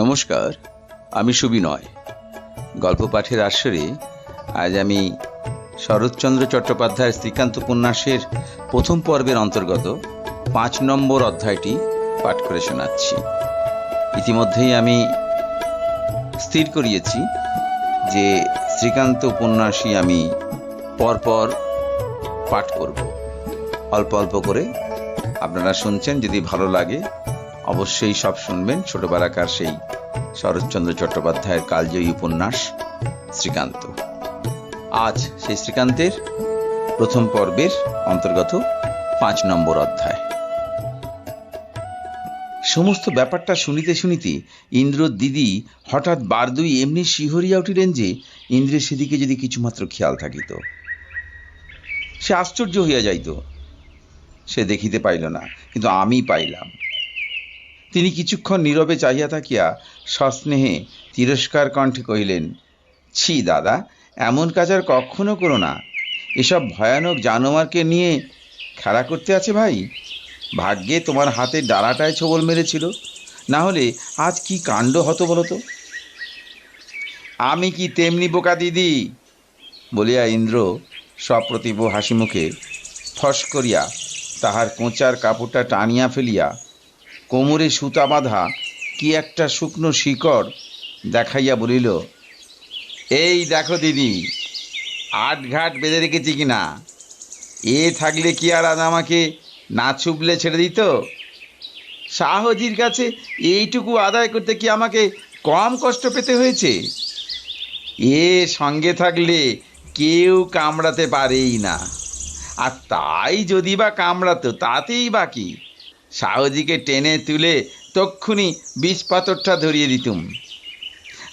নমস্কার, আমি সুবিনয় গল্প পাঠের আসরে আজ আমি শরৎচন্দ্র চট্টোপাধ্যায়ের শ্রীকান্ত উপন্যাসের প্রথম পর্বের অন্তর্গত পাঁচ নম্বর অধ্যায়টি পাঠ করে শোনাচ্ছি। ইতিমধ্যেই আমি স্থির করিয়েছি যে শ্রীকান্ত উপন্যাসই আমি পরপর পাঠ করব। অল্প অল্প করে আপনারা শুনছেন, যদি ভালো লাগে অবশ্যই সব শুনবেন ছোটবেলাকার সেই শরৎচন্দ্র চট্টোপাধ্যায়ের কালজয়ী উপন্যাস, শ্রীকান্ত। আজ সেই শ্রীকান্তের প্রথম পর্বের অন্তর্গত পাঁচ নম্বর অধ্যায়। সমস্ত ব্যাপারটা শুনিতে শুনিতে ইন্দ্র দিদি হঠাৎ বারদুই এমনি শিহরিয়া উঠিলেন যে ইন্দ্রের সেদিকে যদি কিছুমাত্র খেয়াল থাকিত। সে আশ্চর্য হইয়া যাইত। সে দেখিতে পাইল না, কিন্তু আমি পাইলাম। তিনি কিছুক্ষণ নীরবে চাহিয়া থাকিয়া সস্নেহে তিরস্কার কণ্ঠে কহিলেন, ছি দাদা, এমন কাজ আর কখনো করো না। এসব ভয়ানক জানোয়ারকে নিয়ে খেলা করতে আছে ভাই। ভাগ্যে তোমার হাতে ডালাটায় ছবল মেরেছিল। না হলে আজ কি কাণ্ড হতো বলো তো? আমি কি তেমনি বোকা দিদি? বলিয়া ইন্দ্র সপ্রতিভ হাসি মুখে ফস করিয়া তাহার কোঁচার কাপড়টা টানিয়া ফেলিয়া কোমরে সুতা বাঁধা কি একটা শুকনো শিকড় দেখাইয়া বলিল, এই দেখো দিদি আট ঘাট বেঁধে রেখেছি কিনা এ থাকলে কি আর আজ আমাকে না ছুবলে ছেড়ে দিত? শাহজির কাছে এইটুকু আদায় করতে কি আমাকে কম কষ্ট পেতে হয়েছে? এ সঙ্গে থাকলে কেউ কামড়াতে পারেই না। আর তাই যদি বা কামড়াতো, তাতেই বাকি সাহজিকে টেনে তুলে তক্ষুনি বিষ পাথরটা ধরিয়ে দিতুম।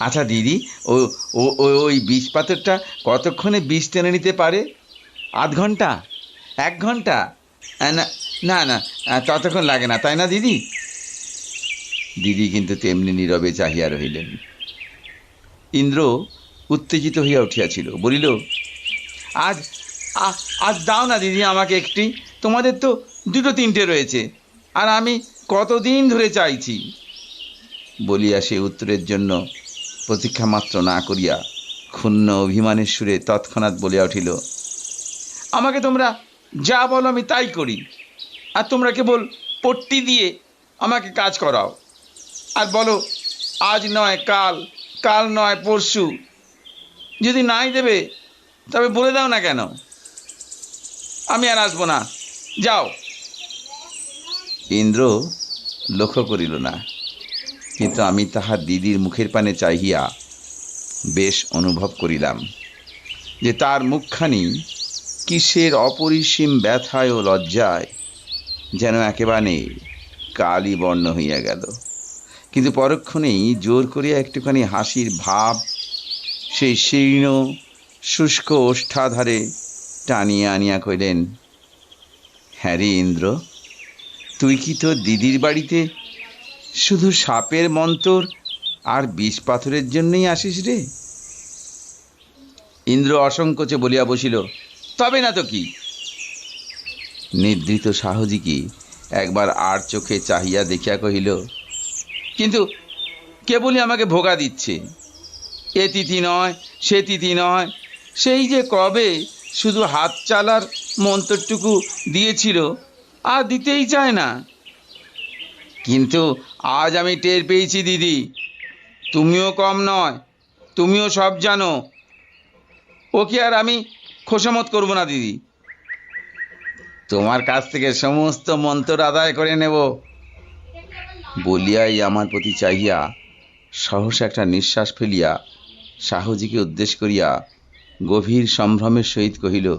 আচ্ছা দিদি, ও ও ওই বিষ পাথরটা কতক্ষণে বিষ টেনে নিতে পারে? আধ ঘণ্টা? এক ঘণ্টা? না না ততক্ষণ লাগে না, তাই না দিদি? দিদি কিন্তু তেমনি নীরবে চাহিয়া রহিলেন। ইন্দ্র উত্তেজিত হইয়া উঠিয়াছিল, বলিল, আজ আজ দাও না দিদি আমাকে একটি, তোমাদের তো দুটো তিনটে রয়েছে। আর আমি কতদিন ধরে চাইছি? বলিয়া সে উত্তরের জন্য প্রতীক্ষা মাত্র না করিয়া ক্ষুণ্ণ অভিমানের সুরে তৎক্ষণাৎ বলিয়া উঠিল, আমাকে তোমরা যা বলো আমি তাই করি। আর তোমরা কেবল পট্টি দিয়ে আমাকে কাজ করাও। আর বলো, আজ নয়, কাল কাল নয়, পরশু। যদি নাই দেবে, তবে বলে দাও না কেন? আমি আর আসব না। যাও। ইন্দ্র লক্ষ্য করিল না, কিন্তু আমি তাহার দিদির মুখের পানে চাহিয়া বেশ অনুভব করিলাম যে তার মুখখানি কিসের অপরিসীম ব্যথায় ও লজ্জায় যেন একেবারে কালি বর্ণ হইয়া গেল। কিন্তু পরক্ষণেই জোর করিয়া একটুখানি হাসির ভাব সেই শীর্ণ, শুষ্ক ওষ্ঠাধারে টানিয়া আনিয়া কইলেন হ্যারি ইন্দ্র তুই কি তোর দিদির বাড়িতে? শুধু সাপের মন্তর আর বিষ পাথরের জন্যই আসিস রে? ইন্দ্র অসংকোচে বলিয়া বসিল, তবে না তো কি? নিদ্রিত সাহজিকে একবার আর চোখে চাহিয়া দেখিয়া কহিল, কিন্তু কেবলই আমাকে ভোগা দিচ্ছে। এ তিথি নয়, সে তিথি নয়, সেই যে কবে শুধু হাত চালার মন্তরটুকু দিয়েছিল আর দিতেই চায় না। কিন্তু আজ আমি টের পেয়েছি, দিদি। তুমিও কম নয়, তুমিও সব জানো। ওকে আর আমি খোসামত করব না, দিদি। তোমার কাছ থেকে সমস্ত মন্তর আদায় করে নেব। বলিয়াই আমার প্রতি চাহিয়া, সহসা একটা নিঃশ্বাস ফেলিয়া সাহজিকে উদ্দেশ করিয়া গভীর সম্ভ্রমের সহিত কহিল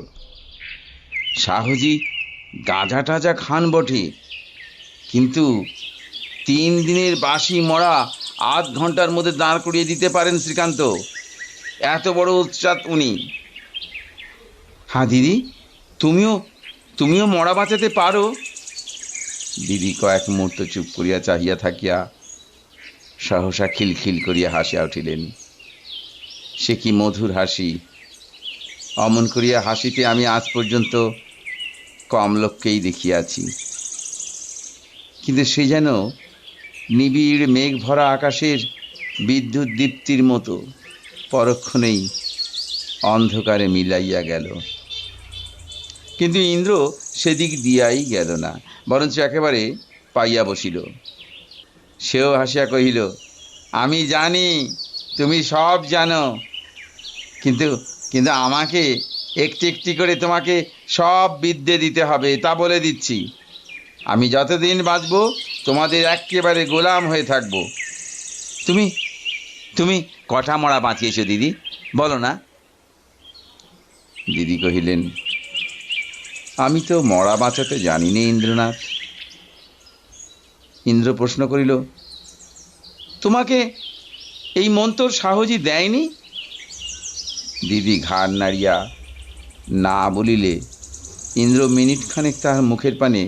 সাহজি গাঁজা টাজা খান বটে। কিন্তু তিন দিনের বাসি মরা আধ ঘণ্টার মধ্যে দাঁড় করিয়ে দিতে পারেন শ্রীকান্ত। এত বড় উৎসাত উনি। হ্যাঁ দিদি, তুমিও তুমিও মরা বাঁচাতে পারো। দিদি কয়েক মুহূর্ত চুপ করিয়া চাহিয়া থাকিয়া সহসা খিলখিল করিয়া হাসিয়া উঠিলেন। সে কি মধুর হাসি। অমন করিয়া হাসিতে আমি আজ পর্যন্ত কম লোককেই দেখিয়াছি। কিন্তু সে যেন নিবিড় মেঘ ভরা আকাশের বিদ্যুৎ দীপ্তির মতো পরক্ষণেই অন্ধকারে মিলাইয়া গেল। কিন্তু ইন্দ্র সেদিক দিয়াই গেল না, বরঞ্চ একেবারে পাইয়া বসিল। সেও হাসিয়া কহিল, আমি জানি, তুমি সব জানো। কিন্তু কিন্তু আমাকে একটি একটি করে তোমাকে সব বিদ্যে দিতে হবে, তা বলে দিচ্ছি। আমি যতদিন বাঁচব, তোমাদের একেবারে গোলাম হয়ে থাকব। তুমি তুমি কটা মরা বাঁচিয়েছো দিদি? বলো না। দিদি কহিলেন, আমি তো মরা বাঁচাতে জানি নে ইন্দ্রনাথ। ইন্দ্র প্রশ্ন করিল, তোমাকে এই মন্তর সাহসী দেয়নি? দিদি ঘাড় নাড়িয়া না বলিলে ইন্দ্র মিনিট খানেক তাহার মুখের পানে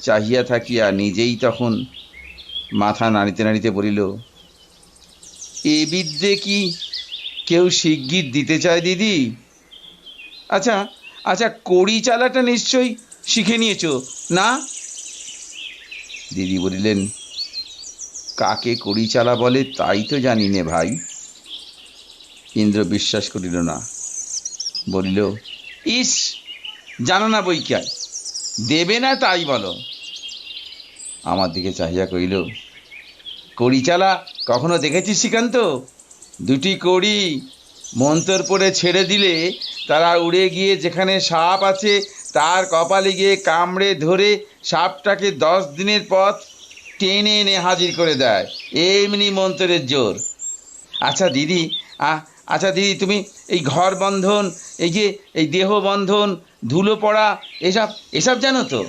চাহিয়া থাকিয়া নিজেই তখন মাথা নাড়িতে নাড়িতে বলিল, এ বিদ্যে কি কেউ শিগগির দিতে চায় দিদি? আচ্ছা আচ্ছা কড়ি চালাটা নিশ্চয়ই শিখে নিয়েছ, না? দিদি বলিলেন, কাকে কড়ি চালা বলে তাই তো জানি নে ভাই। ইন্দ্র বিশ্বাস করিল না, বলিল, ইস জানো না বইকার দেবে না তাই বলো। আমার দিকে চাহিয়া কইল কড়ি চালা কখনো দেখেছিস শ্রীকান্ত? দুটি কড়ি মন্তর পরে ছেড়ে দিলে তারা উড়ে গিয়ে যেখানে সাপ আছে, তার কপালে গিয়ে কামড়ে ধরে সাপটাকে দশ দিনের পথ টেনে এনে হাজির করে দেয়। এমনি মন্তরের জোর। আচ্ছা দিদি আ আচ্ছা দিদি তুমি এই ঘর বন্ধন, এই যে এই দেহ বন্ধন, ধুলো পড়া, এসব এসব জানো তো?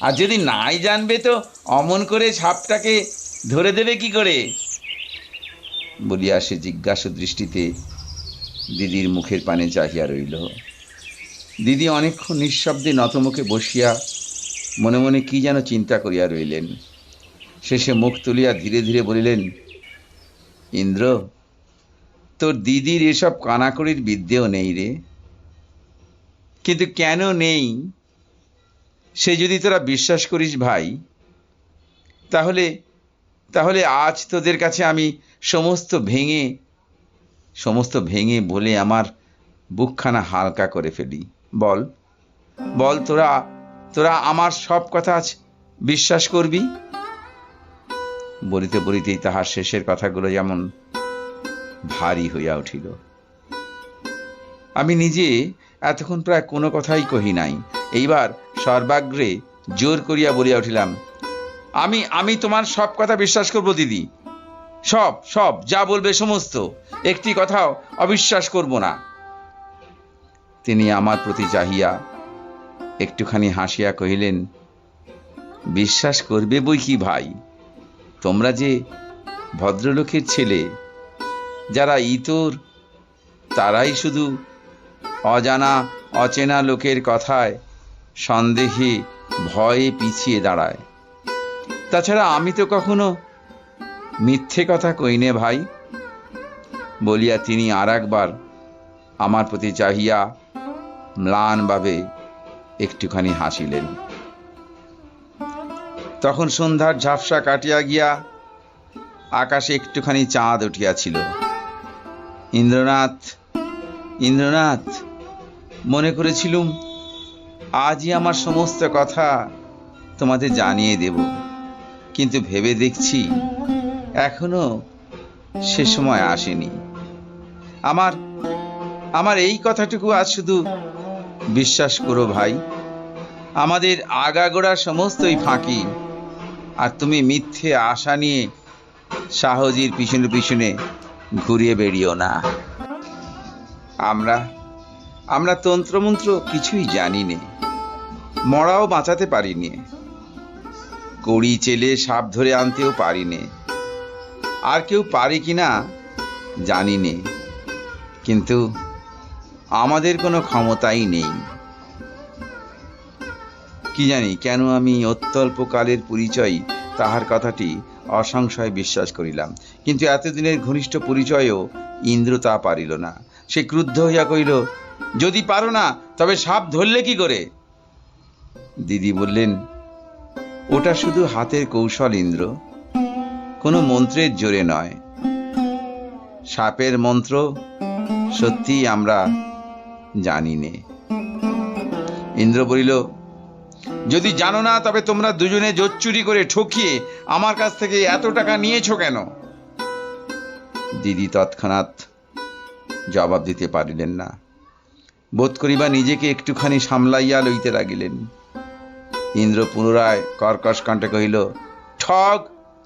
আর যদি নাই জানবে তো অমন করে সাপটাকে ধরে দেবে কি করে? বলিয়া সে জিজ্ঞাসা দৃষ্টিতে দিদির মুখের পানে চাহিয়া রইল। দিদি অনেকক্ষণ নিঃশব্দে নতমুখে বসিয়া মনে মনে কি যেন চিন্তা করিয়া রইলেন। শেষে মুখ তুলিয়া ধীরে ধীরে বলিলেন, ইন্দ্র তোর দিদির এসব কানাকড়ির বিদ্যেও নেই রে। কিন্তু কেন নেই? সে যদি তোরা বিশ্বাস করিস ভাই, তাহলে তাহলে আজ তোদের কাছে আমি সমস্ত ভেঙে সমস্ত ভেঙে বলে আমার বুকখানা হালকা করে ফেলি। বল বল তোরা তোরা আমার সব কথা আজ বিশ্বাস করবি? বলিতে বলিতেই তাহার শেষের কথাগুলো যেমন ভারী হইয়া উঠিল। আমি নিজে এতক্ষণ প্রায় কোনো কথাই কহি নাই। এইবার সর্বাগ্রে জোর করিয়া বলিয়া উঠিলাম, আমি আমি তোমার সব কথা বিশ্বাস করব, দিদি। সব সব, যা বলবে সমস্ত। একটি কথাও অবিশ্বাস করব না। তিনি আমার প্রতি চাহিয়া একটুখানি হাসিয়া কহিলেন, বিশ্বাস করবে বই কি ভাই? তোমরা যে ভদ্রলোকের ছেলে যারা ইতর, তারাই শুধু অজানা, অচেনা লোকের কথায় সন্দেহে, ভয়ে পিছিয়ে দাঁড়ায়। তাছাড়া আমি তো কখনো মিথ্যে কথা কইনে ভাই, বলিয়া তিনি আর একবার আমার প্রতি চাহিয়া ম্লানভাবে একটুখানি হাসিলেন। তখন সন্ধ্যার ঝাপসা কাটিয়া গিয়া আকাশে একটুখানি চাঁদ উঠিয়াছিল। ইন্দ্রনাথ ইন্দ্রনাথ, মনে করেছিলুম আজই আমার সমস্ত কথা তোমাদের জানিয়ে দেব। কিন্তু ভেবে দেখছি এখনও সে সময় আসেনি। আমার আমার এই কথাটুকু আজ শুধু বিশ্বাস করো ভাই, আমাদের আগাগোড়া সমস্তই ফাঁকি। আর তুমি মিথ্যে আশা নিয়ে সাহজির পিছনে পিছনে ঘুরিয়ে বেরিও না। আমরা আমরা তন্ত্রমন্ত্র কিছুই জানি নে মরাও বাঁচাতে পারিনি। কড়ি চেলে সাপ ধরে আনতেও পারিনে। আর কেউ পারে কিনা জানি নে কিন্তু আমাদের কোনো ক্ষমতাই নেই। কি জানি, কেন আমি অত্যল্পকালের পরিচয় তাহার কথাটি অসংশয় বিশ্বাস করিলাম। কিন্তু এতদিনের ঘনিষ্ঠ পরিচয়ও ইন্দ্র তা পারিল না। সে ক্রুদ্ধ হইয়া কহিল, যদি পারো না, তবে সাপ ধরলে কি করে? দিদি বললেন, ওটা শুধু হাতের কৌশল, ইন্দ্র। কোনো মন্ত্রের জোরে নয়। সাপের মন্ত্র সত্যি আমরা জানি নে। ইন্দ্র বলিল, যদি জানো না, তবে তোমরা দুজনে জোর চুরি করে ঠকিয়ে আমার কাছ থেকে এত টাকা নিয়েছো কেন? দিদি তৎক্ষণাৎ জবাব দিতে পারিলেন না। বোধ করিবা নিজেকে একটুখানি সামলাইয়া লইতে লাগিলেন। ইন্দ্র পুনরায় কর্কশ কণ্ঠে কহিল, ঠগ,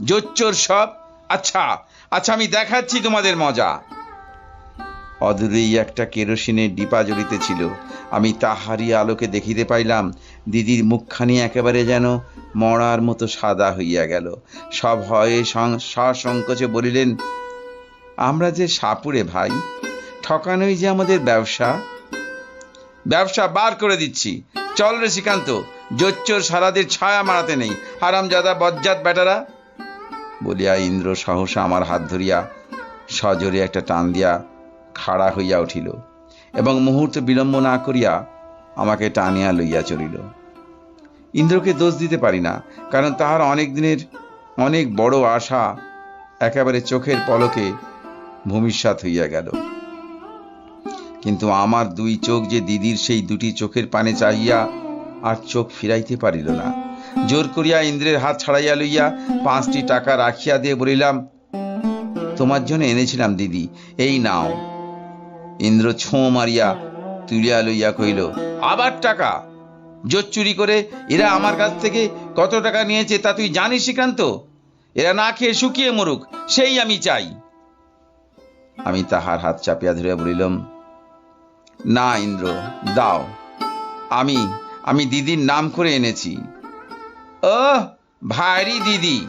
জোচ্চোর সব। আচ্ছা আচ্ছা আমি দেখাচ্ছি তোমাদের মজা। অদূরেই একটা কেরোসিনের ডিপা জ্বলিতেছিল। আমি তাহারই আলোকে দেখিতে পাইলাম, দিদির মুখখানি একেবারে যেন মরার মতো সাদা হইয়া গেল। সব হয়ে সসংকোচে বলিলেন আমরা যে সাপুরে ভাই, ঠকানোই যে আমাদের ব্যবসা। ব্যবসা বার করে দিচ্ছি। চল রে শ্রীকান্ত, জোচ্চোর সারাদের ছায়া মারাতে নেই। হারামজাদা, বজ্জাত বেটারা। বলিয়া ইন্দ্র সহসা আমার হাত ধরিয়া সজোরে একটা টান দিয়া খাড়া হইয়া উঠিল এবং মুহূর্ত বিলম্ব না করিয়া আমাকে টানিয়া লইয়া চলিল। ইন্দ্রকে দোষ দিতে পারি না, কারণ তাহার অনেক দিনের অনেক বড় আশা একেবারে চোখের পলকে ভূমিষ্যাত হইয়া গেল। কিন্তু আমার দুই চোখ যে দিদির সেই দুটি চোখের পানে চাহিয়া আর চোখ ফিরাইতে পারিল না। জোর করিয়া ইন্দ্রের হাত ছাড়াইয়া লইয়া পাঁচটি টাকা রাখিয়া দিয়ে বলিলাম, তোমার জন্য এনেছিলাম দিদি, এই নাও। ইন্দ্র ছোঁ মারিয়া তুলিয়া লইয়া কইল আবার টাকা? জোর চুরি করে এরা আমার কাছ থেকে কত টাকা নিয়েছে তা তুই জানিস শ্রীকান্ত? এরা না খেয়ে শুকিয়ে মরুক, সেই আমি চাই। আমি তাহার হাত চাপিয়া ধরিয়া বলিলাম, না, ইন্দ্র, দাও। আমি আমি দিদির নাম করে এনেছি। ও ভারী দিদি!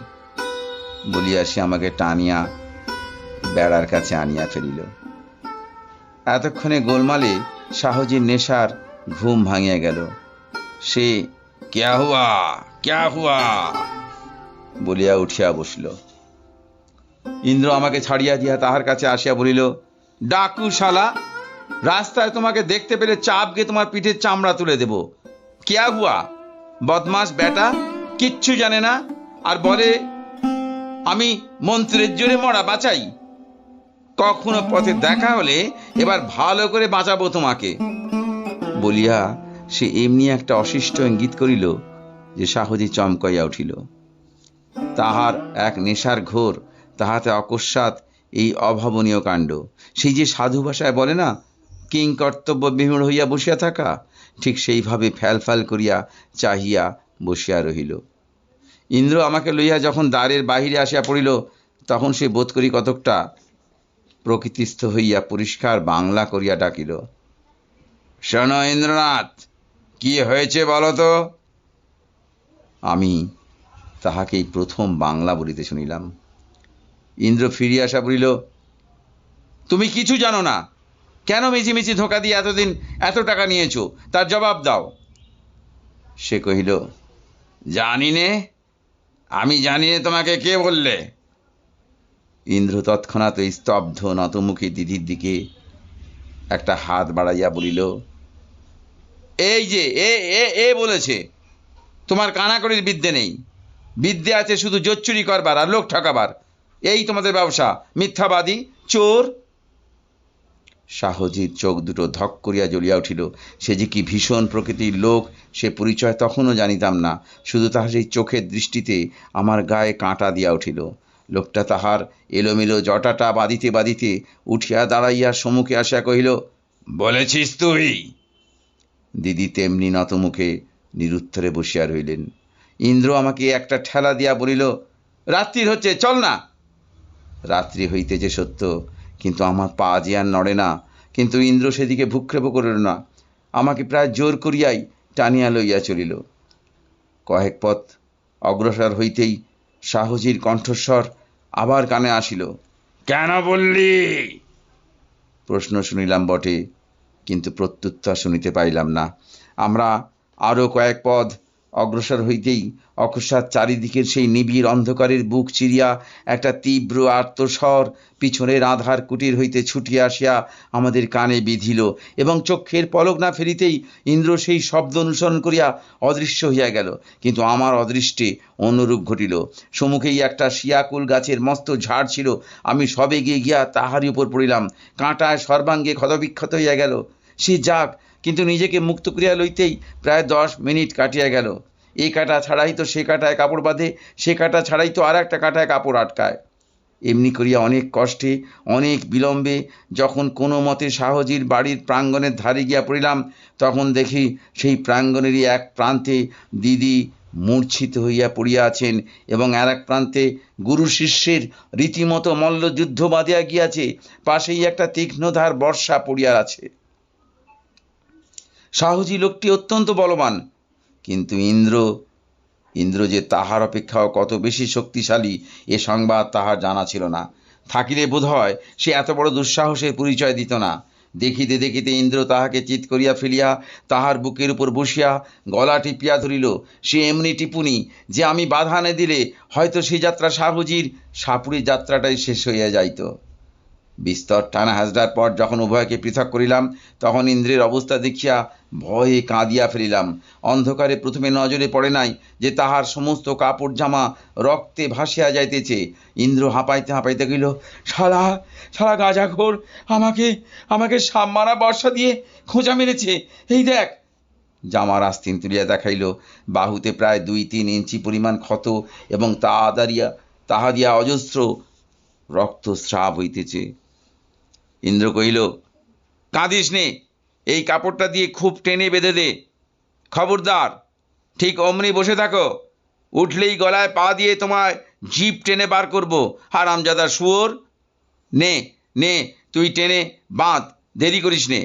বলিয়া সে আমাকে টানিয়া বেড়ার কাছে আনিয়া ফেলিল। এতক্ষণে গোলমালে শাহজির নেশার ঘুম ভাঙিয়া গেল। সে, ক্যা হুয়া? ক্যা হুয়া? বলিয়া উঠিয়া বসিল। ইন্দ্র আমাকে ছাড়িয়া দিয়া তাহার কাছে আসিয়া বলিল ডাকু শালা রাস্তায় তোমাকে দেখতে পেলে চাপ গিয়ে তোমার পিঠের চামড়া তুলে দেব। কেয়া হুয়া? বদমাস বেটা কিচ্ছু জানে না, আর বলে, আমি মন্ত্রের জোরে মরা বাঁচাই। কখনো পথে দেখা হলে এবার ভালো করে বাঁচাবো তোমাকে। বলিয়া সে এমনি একটা অশিষ্ট ইঙ্গিত করিল, যে সাহজি চমকাইয়া উঠিল। তাহার এক নেশার ঘোর তাহাতে অকস্মাৎ এই অভাবনীয় কাণ্ড। সেই যে সাধু ভাষায় বলে না, কিং কর্তব্য বিমূঢ় হইয়া বসিয়া থাকা ঠিক সেইভাবে ফ্যালফ্যাল করিয়া চাহিয়া বসিয়া রহিল। ইন্দ্র আমাকে লইয়া যখন দ্বারের বাহিরে আসিয়া পড়িল, তখন সে বোধ করি কতকটা প্রকৃতিস্থ হইয়া পরিষ্কার বাংলা করিয়া ডাকিল, শোন ইন্দ্রনাথ, কি হয়েছে বলো তো? আমি তাহাকেই প্রথম বাংলা বলিতে শুনিলাম। ইন্দ্র ফিরিয়া আসা বলিল, তুমি কিছু জানো না। কেন মিছিমিছি ধোকা দিয়ে এতদিন এত টাকা নিয়েছো? তার জবাব দাও। সে কহিল, জানি নে, আমি জানি নে তোমাকে কে বললে? ইন্দ্র তৎক্ষণাৎ স্তব্ধ নতমুখী দিদির দিকে একটা হাত বাড়াইয়া বলিল, এই যে, এ এ এ বলেছে, তোমার কানাকড়ির বিদ্যে নেই। বিদ্যে আছে শুধু জোচ্চুরি করবার আর লোক ঠকাবার। এই তোমাদের ব্যবসা। মিথ্যাবাদী, চোর। শাহজির চোখ দুটো ধক করিয়া জ্বলিয়া উঠিল। সে যে কি ভীষণ প্রকৃতির লোক, সে পরিচয় তখনও জানিতাম না। শুধু তাহার সেই চোখের দৃষ্টিতে আমার গায়ে কাঁটা দিয়া উঠিল। লোকটা তাহার এলোমেলো জটাটা বাঁধিতে বাঁধিতে উঠিয়া দাঁড়াইয়া সম্মুখে আসিয়া কহিল, বলেছিস তুই? দিদি তেমনি নতমুখে নিরুত্তরে বসিয়া রইলেন। ইন্দ্র আমাকে একটা ঠেলা দিয়া বলিল, রাত্রির হচ্ছে, চল না। রাত্রি হইতে যে সত্য। কিন্তু আমার পা যে আর নড়ে না কিন্তু ইন্দ্র সেদিকে ভূক্ষেপ করিল না। আমাকে প্রায় জোর করিয়াই টানিয়া লইয়া চলিল। কয়েক পথ অগ্রসর হইতেই শাহজির কণ্ঠস্বর আবার কানে আসিল। কেন বললি? প্রশ্ন শুনিলাম বটে কিন্তু প্রত্যুত্তর শুনিতে পাইলাম না। আমরা আরও কয়েক পদ অগ্রসর হইতেই অকস্মাৎ চারিদিকের সেই নিবিড় অন্ধকারের বুক চিরিয়া একটা তীব্র আর্তস্বর পিছনের আধার কুটির হইতে ছুটিয়া আসিয়া আমাদের কানে বিধিল এবং চক্ষের পলক না ফেরিতেই ইন্দ্র সেই শব্দ অনুসরণ করিয়া অদৃশ্য হইয়া গেল। কিন্তু আমার অদৃষ্টে অনুরূপ ঘটিল। সম্মুখেই একটা শিয়াকুল গাছের মস্ত ঝাড় ছিল। আমি সবে গিয়ে গিয়া তাহারই উপর পড়িলাম। কাঁটায় সর্বাঙ্গে ক্ষতবিক্ষত হইয়া গেল। সে যাক কিন্তু নিজেকে মুক্ত করিয়া লইতেই প্রায় দশ মিনিট কাটিয়া গেল। এই কাটা ছাড়াই তো সে কাটায় কাপড় বাঁধে, সে কাটা ছাড়াই তো আর একটা কাটায় কাপড় আটকায়। এমনি করিয়া অনেক কষ্টে, অনেক বিলম্বে যখন কোনো মতে শাহজির বাড়ির প্রাঙ্গণের ধারে গিয়া পড়িলাম, তখন দেখি সেই প্রাঙ্গণেরই এক প্রান্তে দিদি মূর্ছিত হইয়া পড়িয়া আছেন এবং আর এক প্রান্তে গুরু শিষ্যের রীতিমতো মল্লযুদ্ধ বাঁধিয়া গিয়াছে, পাশেই একটা তীক্ষ্ণধার বর্ষা পড়িয়া আছে। শাহজি লোকটি অত্যন্ত বলবান। কিন্তু ইন্দ্র ইন্দ্র যে তাহার অপেক্ষাও কত বেশি শক্তিশালী, এ সংবাদ তাহার জানা ছিল না। থাকিলে বোধ হয় সে এত বড় দুঃসাহসের পরিচয় দিত না। দেখিতে দেখিতে ইন্দ্র তাহাকে চিৎ করিয়া ফেলিয়া তাহার বুকের উপর বসিয়া গলা টিপিয়া ধরিল, সে এমনি টিপুনি, যে আমি বাধা না দিলে হয়তো সেই যাত্রা শাহুজির সাপুরি যাত্রাটাই শেষ হইয়া যাইত। বিস্তর টানা হাজরার পর যখন উভয়কে পৃথক করিলাম, তখন ইন্দ্রের অবস্থা দেখিয়া ভয়ে কাঁদিয়া ফেলিলাম। অন্ধকারে প্রথমে নজরে পড়ে নাই যে তাহার সমস্ত কাপড় জামা রক্তে ভাসিয়া যাইতেছে। ইন্দ্র হাঁপাইতে হাঁপাইতে গেল শালা শালা গাঁজাখোর, আমাকে আমাকে সাপ মারা বর্ষা দিয়ে খোঁজা মেরেছে। এই দেখ। জামার আস্তিন তুলিয়া দেখাইল, বাহুতে প্রায় দুই তিন ইঞ্চি পরিমাণ ক্ষত এবং তা দাঁড়িয়া তাহা দিয়া অজস্র রক্তস্রাব হইতেছে। ইন্দ্র কহিল, কাঁদিস নে, এই কাপড়টা দিয়ে খুব টেনে বেঁধে দে। খবরদার, ঠিক অমনি বসে থাকো। উঠলেই গলায় পা দিয়ে তোমায় জিপ টেনে বার করব। হারামজাদা শুয়োর। নে নে, তুই টেনে বাঁধ, দেরি করিস নে।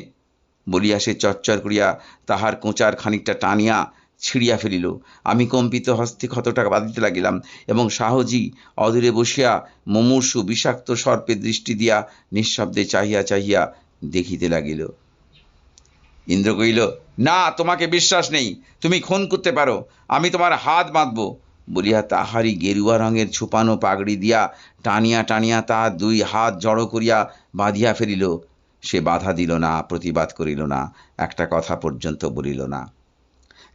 বলিয়া সে চচ্চর করিয়া তাহার কোঁচার খানিকটা টানিয়া ছিঁড়িয়া ফেলিল। আমি কম্পিত হস্তে ক্ষতটা বাঁধিতে লাগিলাম এবং শাহজি অদূরে বসিয়া মুমূর্ষু বিষাক্ত সর্পের দৃষ্টি দিয়া নিঃশব্দে চাহিয়া চাহিয়া দেখিতে লাগিল। ইন্দ্র কহিল, না, তোমাকে বিশ্বাস নেই। তুমি খুন করতে পারো। আমি তোমার হাত বাঁধব। বলিয়া তাহারই গেরুয়া রঙের ছুপানো পাগড়ি দিয়া টানিয়া টানিয়া তাহার দুই হাত জড়ো করিয়া বাঁধিয়া ফেলিল। সে বাধা দিল না, প্রতিবাদ করিল না, একটা কথা পর্যন্ত বলিল না।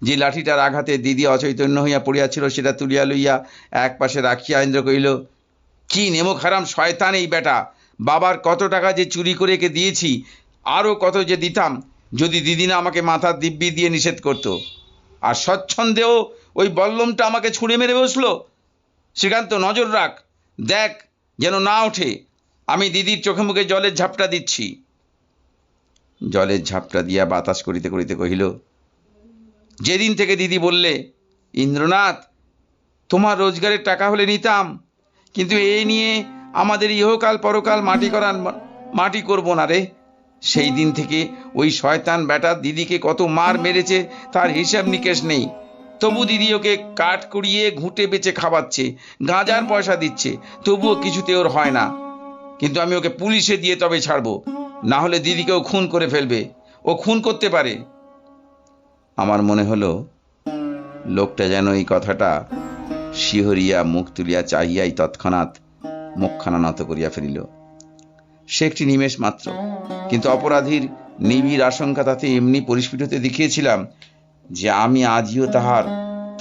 যে লাঠিটার আঘাতে দিদি অচৈতন্য হইয়া পড়িয়াছিল, সেটা তুলিয়া লইয়া এক পাশে রাখিয়া ইন্দ্র কহিল, কি নেমো খারাম শয়তান এই বেটা? বাবার কত টাকা যে চুরি করে একে দিয়েছি, আরও কত যে দিতাম, যদি দিদি না আমাকে মাথার দিব্যি দিয়ে নিষেধ করতো। আর স্বচ্ছন্দেও ওই বল্লমটা আমাকে ছুঁড়ে মেরে বসল। শ্রীকান্ত, নজর রাখ, দেখ যেন না ওঠে, আমি দিদির চোখে মুখে জলের ঝাপটা দিচ্ছি। জলের ঝাপটা দিয়া বাতাস করিতে করিতে কহিল যেদিন থেকে দিদি বললে, ইন্দ্রনাথ, তোমার রোজগারের টাকা হলে নিতাম, কিন্তু এই নিয়ে আমাদের ইহকাল পরকাল মাটি করার মাটি করব না রে। সেই দিন থেকে ওই শয়তান বেটা দিদিকে কত মার মেরেছে, তার হিসাব নিকেশ নেই। তবু দিদি ওকে কাঠ কুড়িয়ে ঘুঁটে বেচে খাওয়াচ্ছে, গাঁজার পয়সা দিচ্ছে, তবুও কিছুতে ওর হয় না। কিন্তু আমি ওকে পুলিশে দিয়ে তবে ছাড়বো, না হলে দিদিকেও খুন করে ফেলবে। ও খুন করতে পারে। আমার মনে হলো, লোকটা যেন এই কথাটা শিহরিয়া, মুখ তুলিয়া চাহিয়াই তৎক্ষণাৎ মুখখানা নত করিয়া ফেলিল। সে একটি নিমেষ মাত্র, কিন্তু অপরাধীর নিবিড় আশঙ্কা তাতে এমনি পরিস্ফুট হতে দেখিয়েছিলাম যে আমি আজিও তাহার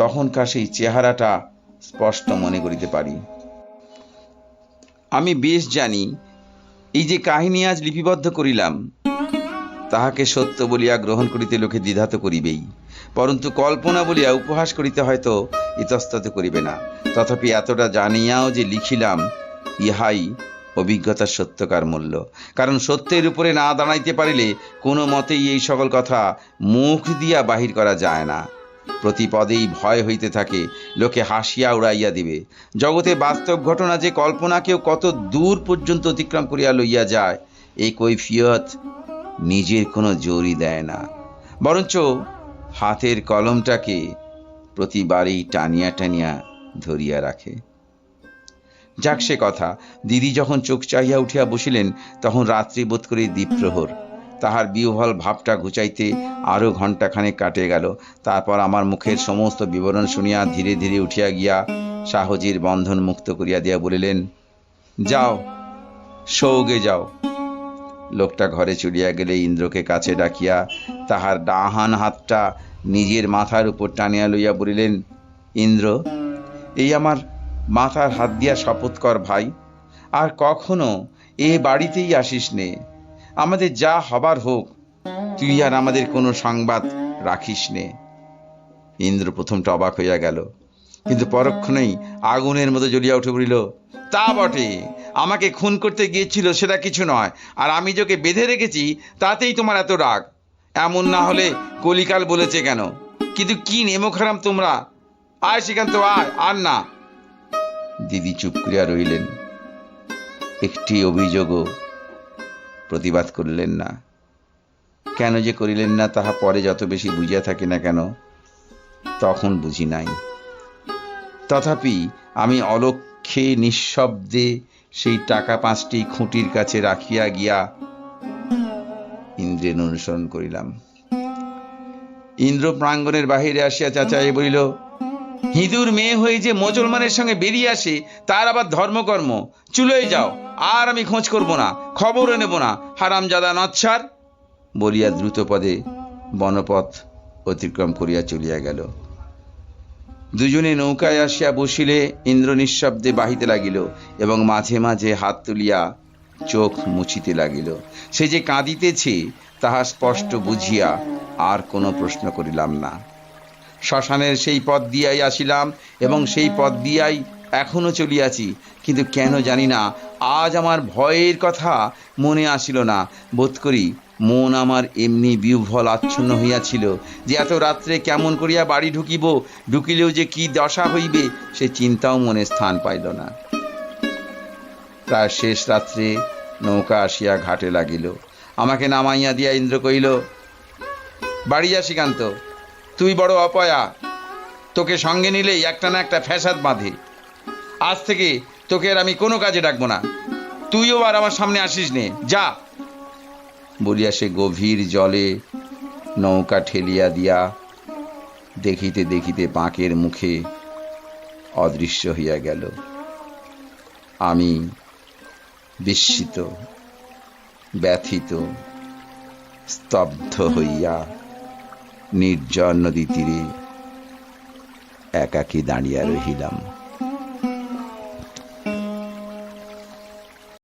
তখনকার সেই চেহারাটা স্পষ্ট মনে করিতে পারি। আমি বেশ জানি, এই যে কাহিনী আজ লিপিবদ্ধ করিলাম তাহাকে সত্য বলিয়া গ্রহণ করিতে লোকে দ্বিধাত করিবেই। পরন্তু কল্পনা বলিয়া উপহাস করিতে হয়তো ইতস্তত করিবে না। তথাপি এতটা জানিয়াও যে লিখিলাম, ইহাই অভিজ্ঞতার সত্যকার মূল্য। কারণ সত্যের উপরে না দাঁড়াইতে পারিলে কোনো মতেই এই সকল কথা মুখ দিয়া বাহির করা যায় না। প্রতি পদেই ভয় হইতে থাকে, লোকে হাসিয়া উড়াইয়া দিবে। জগতে বাস্তব ঘটনা যে কল্পনাকেও কত দূর পর্যন্ত অতিক্রম করিয়া লইয়া যায় এই কৈফিয়ত নিজের কোনো জোরই দেয় না। বরঞ্চ হাতের কলমটাকে প্রতিবারই টানিয়া টানিয়া ধরিয়া রাখে। যাক সে কথা, দিদি যখন চোখ চাহিয়া উঠিয়া বসিলেন, তখন রাত্রি বোধ করে দ্বীপ্রহর তাহার বিহ্বল ভাবটা ঘুচাইতে আরও ঘণ্টাখানেক কাটে গেল। তারপর আমার মুখের সমস্ত বিবরণ শুনিয়া ধীরে ধীরে উঠিয়া গিয়া শাহজির বন্ধন মুক্ত করিয়া দিয়া বলিলেন, যাও, সৌগে যাও। লোকটা ঘরে চলিয়া গেলে ইন্দ্রকে কাছে ডাকিয়া তাহার ডাহান হাতটা নিজের মাথার উপর টানিয়া লইয়া বলিলেন, ইন্দ্র, এই আমার মাথার হাত দিয়া শপথ কর ভাই, আর কখনো এ বাড়িতেই আসিস নে। আমাদের যা হবার হোক, তুই আর আমাদের কোনো সংবাদ রাখিস নে। ইন্দ্র প্রথমটা অবাক হইয়া গেল। কিন্তু পরক্ষণেই আগুনের মতো জ্বলিয়া উঠে পড়িল। তা বটে, আমাকে খুন করতে গিয়েছিল সেটা কিছু নয়, আর আমি যাকে বেঁধে রেখেছি তাতেই তোমার এত রাগ। এমন না হলে কলিকাল বলেছে কেন? কিন্তু কি নেমখারাম তোমরা? আয় শ্রীকান্ত আয়, আর না। দিদি চুপ করিয়া রইলেন একটি অভিযোগও প্রতিবাদ করিলেন না। কেন যে করিলেন না, তাহা পরে যত বেশি বুঝিয়া থাকি না কেন, তখন বুঝি নাই। তথাপি আমি অলক্ষে নিঃশব্দে সেই টাকা পাঁচটি খুঁটির কাছে রাখিয়া গিয়া ইন্দ্রের অনুসরণ করিলাম। ইন্দ্র প্রাঙ্গণের বাহিরে আসিয়া চাচাই বলিল হিঁদুর মেয়ে হয়ে যে মুসলমানের সঙ্গে বেরিয়ে আসে, তার আবার ধর্মকর্ম। চুলোয় যাও, আর আমি খোঁজ করব না, খবরও নেব না। হারামজাদা নচ্ছার বলিয়া দ্রুত পদে বনপথ অতিক্রম করিয়া চলিয়া গেল। দুজনে নৌকায় আসিয়া বসিলে ইন্দ্র নিঃশব্দে বাহিতে লাগিল এবং মাঝে মাঝে হাত তুলিয়া চোখ মুছিতে লাগিল। সে যে কাঁদিতেছে, তাহা স্পষ্ট বুঝিয়া আর কোনো প্রশ্ন করিলাম না। শ্মশানের সেই পথ দিয়াই আসিলাম এবং সেই পথ দিয়াই এখনও চলিয়াছি, কিন্তু কেন জানি না, আজ আমার ভয়ের কথা মনে আসিল না। বোধ করি মন আমার এমনি বিহ্বল আচ্ছন্ন হইয়াছিল যে এত রাত্রে কেমন করিয়া বাড়ি ঢুকিব, ঢুকিলেও যে কি দশা হইবে, সে চিন্তাও মনে স্থান পাইল না। প্রায় শেষ রাত্রে নৌকা আসিয়া ঘাটে লাগিল। আমাকে নামাইয়া দিয়া ইন্দ্র কহিল, বাড়ি যা শ্রীকান্ত, তুই বড় অপয়া। তোকে সঙ্গে নিলেই একটা না একটা ফ্যাসাদ বাঁধে। আজ থেকে তোকে আর আমি কোনো কাজে ডাকবো না। তুইও আর আমার সামনে আসিস নে, যা। বলিয়া সে গভীর জলে নৌকা ঠেলিয়া দিয়া দেখিতে দেখিতে বাঁকের মুখে অদৃশ্য হইয়া গেল। আমি বিস্মিত, ব্যথিত, স্তব্ধ হইয়া নির্জন নদী তীরে একাকী দাঁড়িয়া রহিলাম।